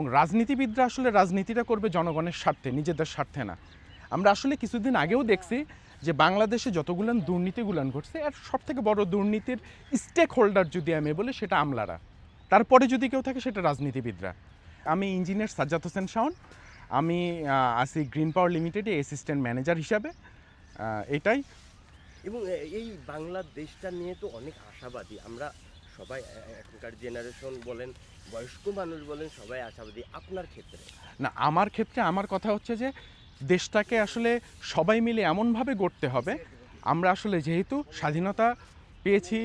এবং রাজনীতিবিদরা আসলে রাজনীতিটা করবে জনগণের স্বার্থে, নিজেদের স্বার্থে না। আমরা আসলে কিছুদিন আগেও দেখছি যে বাংলাদেশে যতগুলান দুর্নীতিগুলান ঘটছে, আর সব থেকে বড় দুর্নীতির স্টেক হোল্ডার যদি আমি বলি সেটা আমলারা। তারপরে যদি কেউ থাকে সেটা রাজনীতিবিদরা। আমি ইঞ্জিনিয়ার সাজ্জাদ হোসেন শাওন, আমি আছি গ্রিন পাওয়ার লিমিটেডে অ্যাসিস্ট্যান্ট ম্যানেজার হিসাবে। এটাই। এবং এই বাংলাদেশটা নিয়ে তো অনেক আশাবাদী। আমরা সবাই এখনকার জেনারেশন বলেন বয়স্ক মানুষ বলেন, সবাই আশাবাদী আপনার ক্ষেত্রে। না, আমার ক্ষেত্রে আমার কথা হচ্ছে যে, দেশটাকে আসলে সবাই মিলে এমনভাবে গড়তে হবে। আমরা আসলে যেহেতু স্বাধীনতা পেয়েছি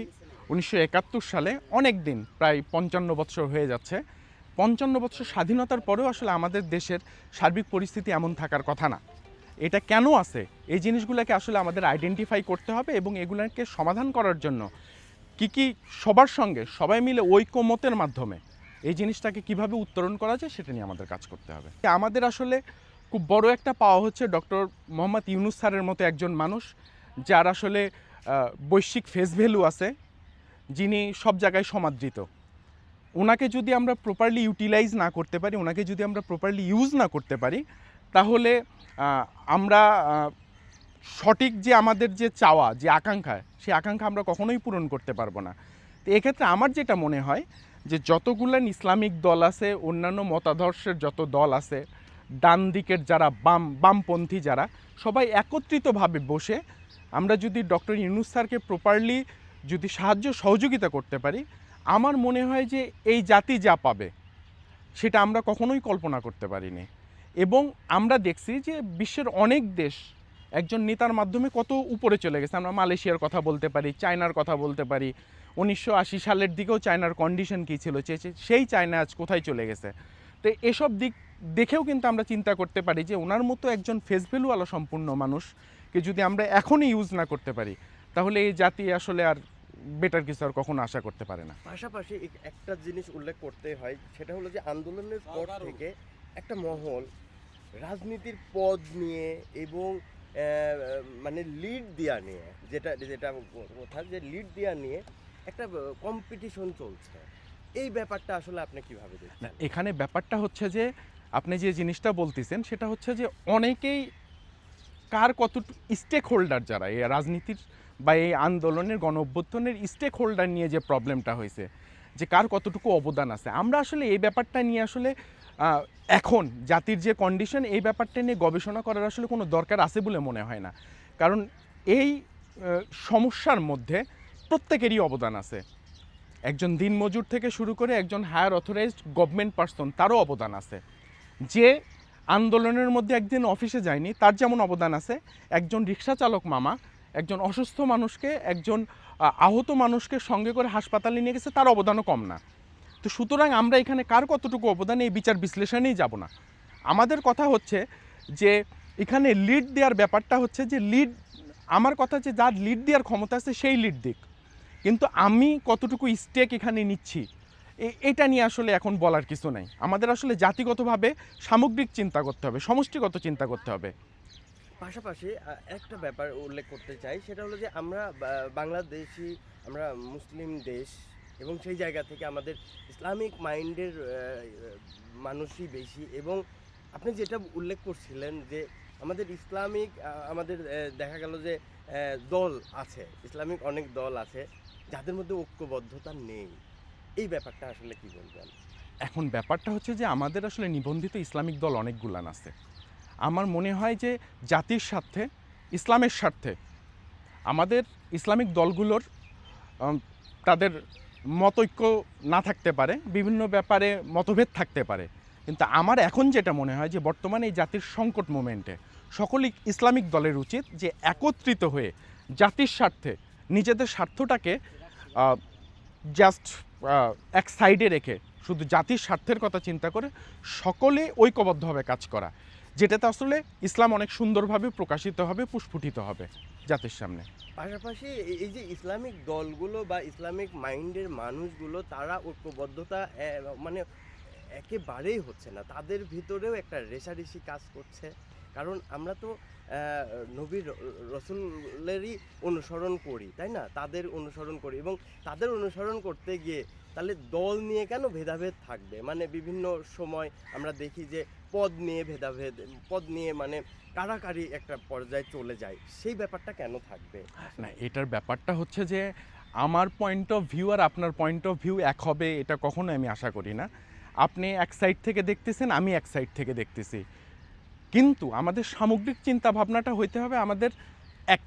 উনিশশো একাত্তর সালে, অনেক দিন, প্রায় পঞ্চান্ন বছর হয়ে যাচ্ছে। পঞ্চান্ন বছর স্বাধীনতার পরেও আসলে আমাদের দেশের সার্বিক পরিস্থিতি এমন থাকার কথা না। এটা কেন আছে? এই জিনিসগুলোকে আসলে আমাদের আইডেন্টিফাই করতে হবে এবং এগুলোকে সমাধান করার জন্য কি কি সবার সঙ্গে সবাই মিলে ঐকমতের মাধ্যমে এই জিনিসটাকে কীভাবে উত্তরণ করা যায় সেটা নিয়ে আমাদের কাজ করতে হবে। আমাদের আসলে খুব বড় একটা পাওয়া হচ্ছে ডক্টর মোহাম্মদ ইউনুস স্যারের মতো একজন মানুষ, যার আসলে বৈশ্বিক ফেস ভ্যালু আছে, যিনি সব জায়গায় সমাদৃত। ওনাকে যদি আমরা প্রপারলি ইউটিলাইজ না করতে পারি ওনাকে যদি আমরা প্রপারলি ইউজ না করতে পারি, তাহলে আমরা সঠিক যে আমাদের যে চাওয়া, যে আকাঙ্ক্ষা, সেই আকাঙ্ক্ষা আমরা কখনোই পূরণ করতে পারব না। তো এক্ষেত্রে আমার যেটা মনে হয় যে যতগুলান ইসলামিক দল আছে, অন্যান্য মতাদর্শের যত দল আছে, ডান দিকের যারা, বাম, বামপন্থী যারা, সবাই একত্রিতভাবে বসে আমরা যদি ডক্টর ইউনুস স্যারকে প্রপারলি যদি সাহায্য, সহযোগিতা করতে পারি, আমার মনে হয় যে এই জাতি যা পাবে, সেটা আমরা কখনোই কল্পনা করতে পারিনি। এবং আমরা দেখছি যে বিশ্বের অনেক দেশ একজন নেতার মাধ্যমে কত উপরে চলে গেছে। আমরা মালয়েশিয়ার কথা বলতে পারি চায়নার কথা বলতে পারি। উনিশশো আশি সালের দিকেও চায়নার কন্ডিশন কী ছিল? চে- চে- সেই চায়না আজ কোথায় চলে গেছে? তো এসব দিক দেখেও কিন্তু আমরা চিন্তা করতে পারি যে ওনার মতো একজন ফেস ভ্যালুওয়ালা সম্পূর্ণ মানুষকে যদি আমরা এখনই ইউজ না করতে পারি তাহলে এই জাতি আসলে আর বেটার কিছু আর কখনো আশা করতে পারে না। পাশাপাশি একটা জিনিস উল্লেখ করতে হয় সেটা হলো যে আন্দোলনের পর থেকে একটা মহল রাজনীতির পদ নিয়ে এবং মানে লিড দেওয়া নিয়ে, যেটা যেটা কথা যে লিড দেওয়া নিয়ে একটা কম্পিটিশন চলছে। এই ব্যাপারটা আসলে আপনি কীভাবে দেখছেন? এখানে ব্যাপারটা হচ্ছে যে, আপনি যে জিনিসটা বলতেছেন, সেটা হচ্ছে যে অনেকেই কার কত স্টেক হোল্ডার যারা, এই রাজনীতির বা এই আন্দোলনের গণ অভ্যুত্থানের স্টেক হোল্ডার নিয়ে যে প্রবলেমটা হয়েছে, যে কার কতটুকু অবদান আছে। আমরা আসলে এই ব্যাপারটা নিয়ে আসলে এখন জাতির যে কন্ডিশন এই ব্যাপারটা নিয়ে গবেষণা করার আসলে কোনো দরকার আছে বলে মনে হয় না। কারণ এই সমস্যার মধ্যে প্রত্যেকেরই অবদান আছে। একজন দিনমজুর থেকে শুরু করে একজন হায়ার অথরাইজড গভর্নমেন্ট পার্সন তারও অবদান আছে। যে আন্দোলনের মধ্যে একদিন অফিসে যায়নি, তার যেমন অবদান আছে। একজন রিক্সা চালক মামা, একজন অসুস্থ মানুষকে, একজন আহত মানুষকে সঙ্গে করে হাসপাতালে নিয়ে গেছে, তার অবদানও কম না। তো সুতরাং আমরা এখানে কার কতটুকু অবদান, এই বিচার বিশ্লেষণেই যাব না। আমাদের কথা হচ্ছে যে, এখানে লিড দেওয়ার ব্যাপারটা হচ্ছে যে লিড আমার কথা যে যার লিড দেওয়ার ক্ষমতা আছে, সেই লিড দিক। কিন্তু আমি কতটুকু স্টেক এখানে নিচ্ছি এটা নিয়ে আসলে এখন বলার কিছু নাই। আমাদের আসলে জাতিগতভাবে সামগ্রিক চিন্তা করতে হবে, সমষ্টিগত চিন্তা করতে হবে। পাশাপাশি একটা ব্যাপার উল্লেখ করতে চাই, সেটা হলো যে আমরা বাংলাদেশি, আমরা মুসলিম দেশ এবং সেই জায়গা থেকে আমাদের ইসলামিক মাইন্ডের মানুষই বেশি। এবং আপনি যেটা উল্লেখ করছিলেন যে আমাদের ইসলামিক আমাদের দেখা গেল যে দল আছে, ইসলামিক অনেক দল আছে, যাদের মধ্যে ঐক্যবদ্ধতা নেই। এই ব্যাপারটা আসলে কি বলবেন? এখন ব্যাপারটা হচ্ছে যে আমাদের আসলে নিবন্ধিত ইসলামিক দল অনেকগুলান আছে। আমার মনে হয় যে জাতির স্বার্থে, ইসলামের স্বার্থে আমাদের ইসলামিক দলগুলোর তাদের মতৈক্য না থাকতে পারে, বিভিন্ন ব্যাপারে মতভেদ থাকতে পারে। কিন্তু আমার এখন যেটা মনে হয় যে বর্তমানে এই জাতির সংকট মোমেন্টে সকলই ইসলামিক দলের উচিত যে একত্রিত হয়ে জাতির স্বার্থে নিজেদের স্বার্থটাকে জাস্ট এক সাইডে রেখে শুধু জাতির স্বার্থের কথা চিন্তা করে সকলে ঐক্যবদ্ধভাবে কাজ করা, যেটাতে আসলে ইসলাম অনেক সুন্দরভাবে প্রকাশিত হবে পুষ্পুটিত হবে। জাতির সামনে। পাশাপাশি এই- যে ইসলামিক দলগুলো বা ইসলামিক মাইন্ডের মানুষগুলো, তারা ঐক্যবদ্ধতা মানে একেবারেই হচ্ছে না। তাদের ভিতরেও একটা রেশারেশি কাজ করছে। কারণ আমরা তো নবীর রসুলেরই অনুসরণ করি, তাই না? তাদের অনুসরণ করি এবং তাদের অনুসরণ করতে গিয়ে তাহলে দল নিয়ে কেন ভেদাভেদ থাকবে? মানে বিভিন্ন সময় আমরা দেখি যে পদ নিয়ে ভেদাভেদ, পদ নিয়ে মানে কারাকারি একটা পর্যায়ে চলে যায়, সেই ব্যাপারটা কেন থাকবে? না, এটার ব্যাপারটা হচ্ছে যে, আমার পয়েন্ট অফ ভিউ আর আপনার পয়েন্ট অফ ভিউ এক হবে, এটা কখনো আমি আশা করি না। আপনি এক সাইড থেকে দেখতেছেন, আমি এক সাইড থেকে দেখতেছি। কিন্তু আমাদের সামগ্রিক চিন্তা ভাবনাটা হইতে হবে আমাদের এক,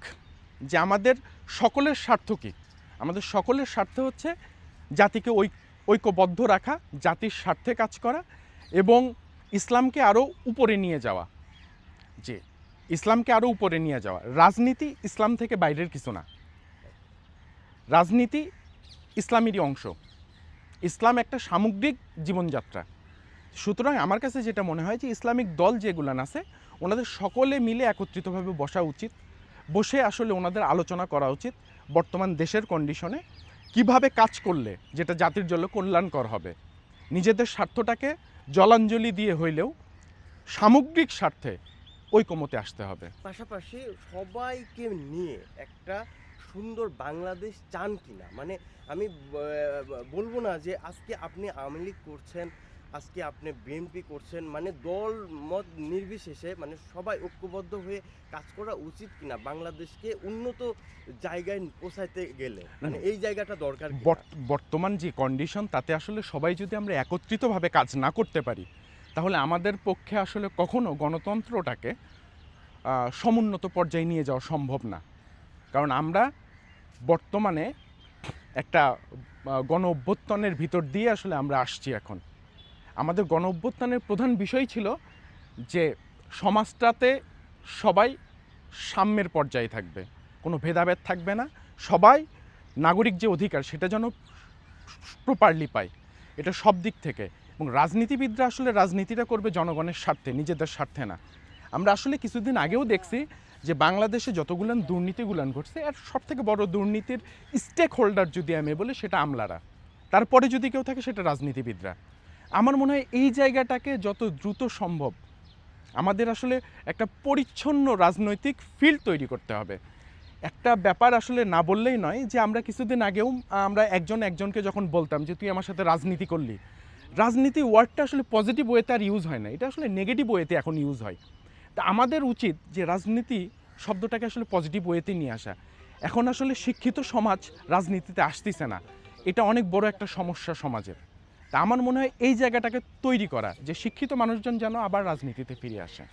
যে আমাদের সকলের স্বার্থ কী? আমাদের সকলের স্বার্থ হচ্ছে জাতিকে ঐক্যবদ্ধ রাখা, জাতির স্বার্থে কাজ করা এবং ইসলামকে আরও উপরে নিয়ে যাওয়া। যে ইসলামকে আরও উপরে নিয়ে যাওয়া। রাজনীতি ইসলাম থেকে বাইরের কিছু না। রাজনীতি ইসলামেরই অংশ। ইসলাম একটা সামগ্রিক জীবনযাত্রা। সুতরাং আমার কাছে যেটা মনে হয় যে ইসলামিক দল যেগুলান আছে, ওনাদের সকলে মিলে একত্রিতভাবে বসা উচিত, বসে আসলে ওনাদের আলোচনা করা উচিত, বর্তমান দেশের কন্ডিশনে কীভাবে কাজ করলে, যেটা জাতির জন্য কল্যাণকর হবে। নিজেদের স্বার্থটাকে জলাঞ্জলি দিয়ে হইলেও সামগ্রিক স্বার্থে ঐকমতে আসতে হবে। পাশাপাশি সবাইকে নিয়ে একটা সুন্দর বাংলাদেশ চান কিনা? মানে আমি বলব না যে আজকে আপনি আওয়ামী লীগ করছেন আজকে আপনি বিএনপি করছেন মানে দল মত নির্বিশেষে মানে সবাই ঐক্যবদ্ধ হয়ে কাজ করা উচিত কিনা বাংলাদেশকে উন্নত জায়গায় পৌঁছাইতে গেলে? মানে এই জায়গাটা দরকার বর্ত- বর্তমান যে কন্ডিশন তাতে আসলে সবাই যদি আমরা একত্রিতভাবে কাজ না করতে পারি তাহলে আমাদের পক্ষে আসলে কখনো গণতন্ত্রটাকে সমুন্নত পর্যায়ে নিয়ে যাওয়া সম্ভব না। কারণ আমরা বর্তমানে একটা গণ অভ্যুত্থানের ভিতর দিয়ে আসলে আমরা আসছি এখন। আমাদের গণ অভ্যুত্থানের প্রধান বিষয় ছিল যে সমাজটাতে সবাই সাম্যের পর্যায়ে থাকবে। কোনো ভেদাভেদ থাকবে না। সবাই নাগরিক যে অধিকার, সেটা যেন প্রপারলি পায়। এটা সব দিক থেকে। এবং রাজনীতিবিদরা আসলে রাজনীতিটা করবে জনগণের স্বার্থে, নিজেদের স্বার্থে না। আমরা আসলে কিছুদিন আগেও দেখছি যে বাংলাদেশে যতগুলান দুর্নীতিগুলান ঘটছে, আর সব থেকে বড় দুর্নীতির স্টেক হোল্ডার যদি আমি বলি, সেটা আমলারা। তারপরে যদি কেউ থাকে, সেটা রাজনীতিবিদরা। আমার মনে হয় এই জায়গাটাকে যত দ্রুত সম্ভব আমাদের আসলে একটা পরিচ্ছন্ন রাজনৈতিক ফিল্ড তৈরি করতে হবে। একটা ব্যাপার আসলে না বললেই নয় যে আমরা কিছুদিন আগেও আমরা একজন একজনকে যখন বলতাম যে, তুই আমার সাথে রাজনীতি করলি। রাজনীতি ওয়ার্ডটা আসলে পজিটিভ ওয়েতে আর ইউজ হয় না। এটা আসলে নেগেটিভ ওয়েতে এখন ইউজ হয়। তা আমাদের উচিত যে রাজনীতি শব্দটাকে আসলে পজিটিভ ওয়েতে নিয়ে আসা। এখন আসলে শিক্ষিত সমাজ রাজনীতিতে আসতেছে না। এটা অনেক বড় একটা সমস্যা সমাজের। তা আমার মনে হয় এই জায়গাটাকে তৈরি করা যে শিক্ষিত মানুষজন যেন আবার রাজনীতিতে ফিরে আসে